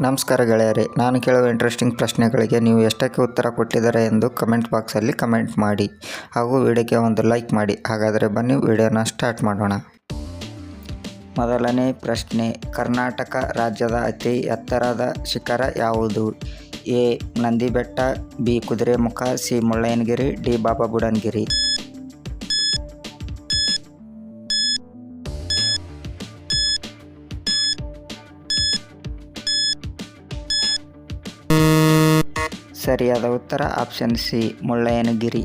ನಮಸ್ಕಾರ ಗೆಳೆಯರೇ, ನಾನು ಕೇಳುವ ಇಂಟ್ರೆಸ್ಟಿಂಗ್ ಪ್ರಶ್ನೆಗಳಿಗೆ ನೀವು ಎಷ್ಟಕ್ಕೆ ಉತ್ತರ ಕೊಟ್ಟಿದ್ದಾರೆ ಎಂದು ಕಮೆಂಟ್ ಬಾಕ್ಸಲ್ಲಿ ಕಮೆಂಟ್ ಮಾಡಿ ಹಾಗೂ ವಿಡಿಯೋಗೆ ಒಂದು ಲೈಕ್ ಮಾಡಿ. ಹಾಗಾದರೆ ಬನ್ನಿ ವಿಡಿಯೋನ ಸ್ಟಾರ್ಟ್ ಮಾಡೋಣ. ಮೊದಲನೇ ಪ್ರಶ್ನೆ, ಕರ್ನಾಟಕ ರಾಜ್ಯದ ಅತಿ ಎತ್ತರದ ಶಿಖರ ಯಾವುದು? A, Nandibetta, B, Kudremukh, C, Mullayanagiri, D Baba Budangiri ಸರಿಯಾದ ಉತ್ತರ ಆಪ್ಷನ್ ಸಿ, ಮುಳ್ಳಯ್ಯನಗಿರಿ.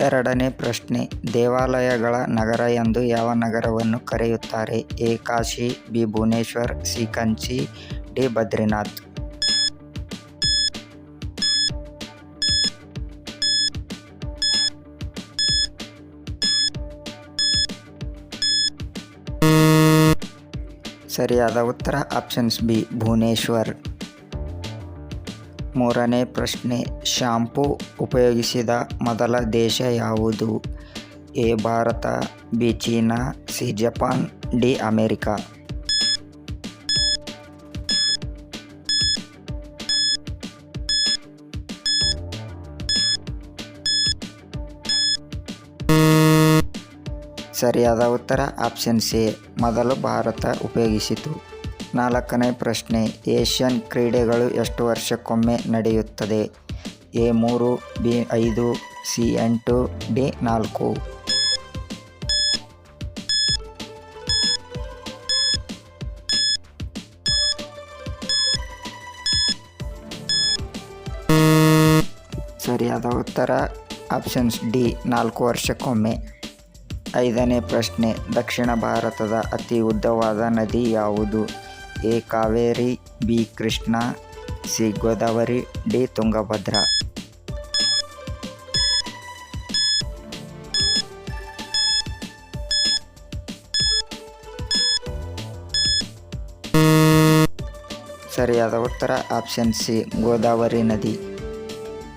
ಎರಡನೇ ಪ್ರಶ್ನೆ, ದೇವಾಲಯಗಳ ನಗರ ಎಂದು ಯಾವ ನಗರವನ್ನು ಕರೆಯುತ್ತಾರೆ? A, Kashi, B, Bhubaneswar, C, Kanchi, D Badrinath ಸರಿಯಾದ ಉತ್ತರ ಆಪ್ಷನ್ಸ್ ಬಿ, ಭುವನೇಶ್ವರ್. ಮೂರನೇ ಪ್ರಶ್ನೆ, ಶಾಂಪೂ ಉಪಯೋಗಿಸಿದ ಮೊದಲ ದೇಶ ಯಾವುದು? A, Bharat, B, China, C, Japan, D, America. ಸರಿಯಾದ ಉತ್ತರ ಆಪ್ಷನ್ ಸಿ, ಮೊದಲು ಭಾರತ ಉಪಯೋಗಿಸಿತು. ನಾಲ್ಕನೇ ಪ್ರಶ್ನೆ, ಏಷ್ಯನ್ ಕ್ರೀಡೆಗಳು ಎಷ್ಟು ವರ್ಷಕ್ಕೊಮ್ಮೆ ನಡೆಯುತ್ತದೆ? ಎ ಮೂರು, ಬಿ ಐದು, ಸಿ ಎಂಟು, ಡಿ ನಾಲ್ಕು. ಸರಿಯಾದ ಉತ್ತರ, ಆಪ್ಷನ್ಸ್ ಡಿ, ನಾಲ್ಕು ವರ್ಷಕ್ಕೊಮ್ಮೆ. ಐದನೇ ಪ್ರಶ್ನೆ, ದಕ್ಷಿಣ ಭಾರತದ ಅತಿ ಉದ್ದವಾದ ನದಿ ಯಾವುದು? A Kaveri, B Krishna, C Godavari, D Tungabhadra. ಸರಿಯಾದ ಉತ್ತರ, ಆಪ್ಷನ್ ಸಿ, ಗೋದಾವರಿ ನದಿ.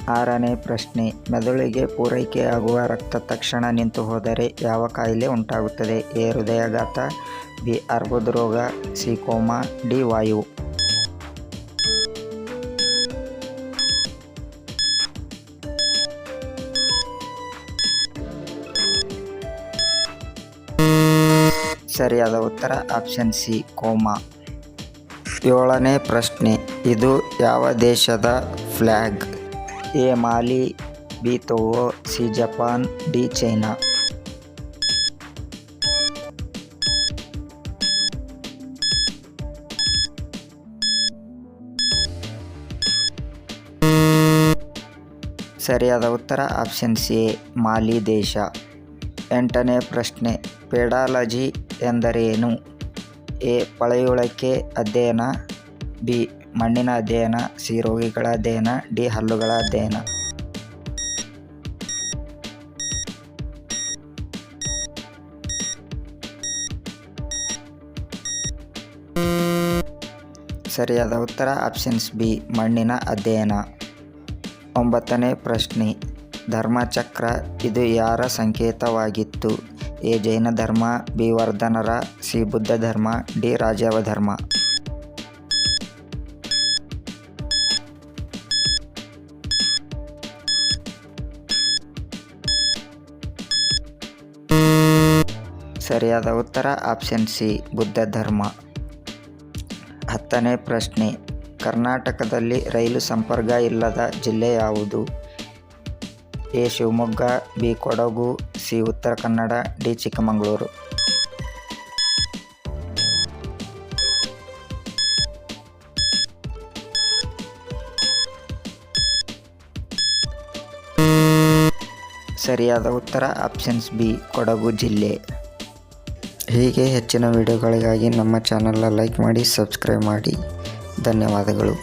ಆರನೇ ಪ್ರಶ್ನೆ, ಮೆದುಳಿಗೆ ಪೂರೈಕೆಯಾಗುವ ರಕ್ತ ತಕ್ಷಣ ನಿಂತು ಹೋದರೆ ಯಾವ ಕಾಯಿಲೆ ಉಂಟಾಗುತ್ತದೆ? ಎ ಹೃದಯಾಘಾತ ಬಿ ಅರ್ಬುದರೋಗ ಸಿ ಕೋಮಾ ಡಿ ವಾಯು. ಸರಿಯಾದ ಉತ್ತರ ಆಪ್ಷನ್ ಸಿ, ಕೋಮಾ. ಏಳನೇ ಪ್ರಶ್ನೆ, ಇದು ಯಾವ ದೇಶದ flag? A, Mali, B, Togo, C, Japan, D, China. ಸರಿಯಾದ ಉತ್ತರ ಆಪ್ಷನ್ ಸಿ, ಮಾಲಿ ದೇಶ. ಎಂಟನೇ ಪ್ರಶ್ನೆ, ಪೆಡಾಲಜಿ ಎಂದರೇನು? ಎ, ಪಳೆಯುಳಿಕೆ ಅಧ್ಯಯನ, ಬಿ, ಮಣ್ಣಿನ ಅಧ್ಯಯನ, ಸಿ, ರೋಗಿಗಳ ಅಧ್ಯಯನ, ಡಿ, ಹಲ್ಲುಗಳ ಅಧ್ಯಯನ. ಸರಿಯಾದ ಉತ್ತರ ಆಪ್ಷನ್ಸ್ ಬಿ, ಮಣ್ಣಿನ ಅಧ್ಯಯನ. ಒಂಬತ್ತನೇ ಪ್ರಶ್ನೆ. ಧರ್ಮಚಕ್ರ, ಇದು ಯಾರ ಸಂಕೇತವಾಗಿತ್ತು? ಎ. ಜೈನ ಧರ್ಮ ಬಿ. ವರ್ಧನರ, ಸಿ. ಬುದ್ಧ ಧರ್ಮ ಡಿ. ರಾಜವ ಧರ್ಮ ಸರಿಯಾದ ಉತ್ತರ ಆಪ್ಷನ್ ಸಿ ಬುದ್ಧ ಧರ್ಮ ಹತ್ತನೇ ಪ್ರಶ್ನೆ. ಕರ್ನಾಟಕದಲ್ಲಿ ರೈಲು ಸಂಪರ್ಕ ಇಲ್ಲದ ಜಿಲ್ಲೆ ಯಾವುದು? A. Shivamogga, B. Kodagu, C. Uttara Kannada, D. Chikkamagaluru. ಸರಿಯಾದ ಉತ್ತರ, ಆಪ್ಷನ್ಸ್ ಬಿ, ಕೊಡಗು ಜಿಲ್ಲೆ. ಹೀಗೆ ಹೆಚ್ಚಿನ ವಿಡಿಯೋಗಳಿಗಾಗಿ ನಮ್ಮ ಚಾನಲ್ನ ಲೈಕ್ ಮಾಡಿ, ಸಬ್ಸ್ಕ್ರೈಬ್ ಮಾಡಿ. ಧನ್ಯವಾದಗಳು.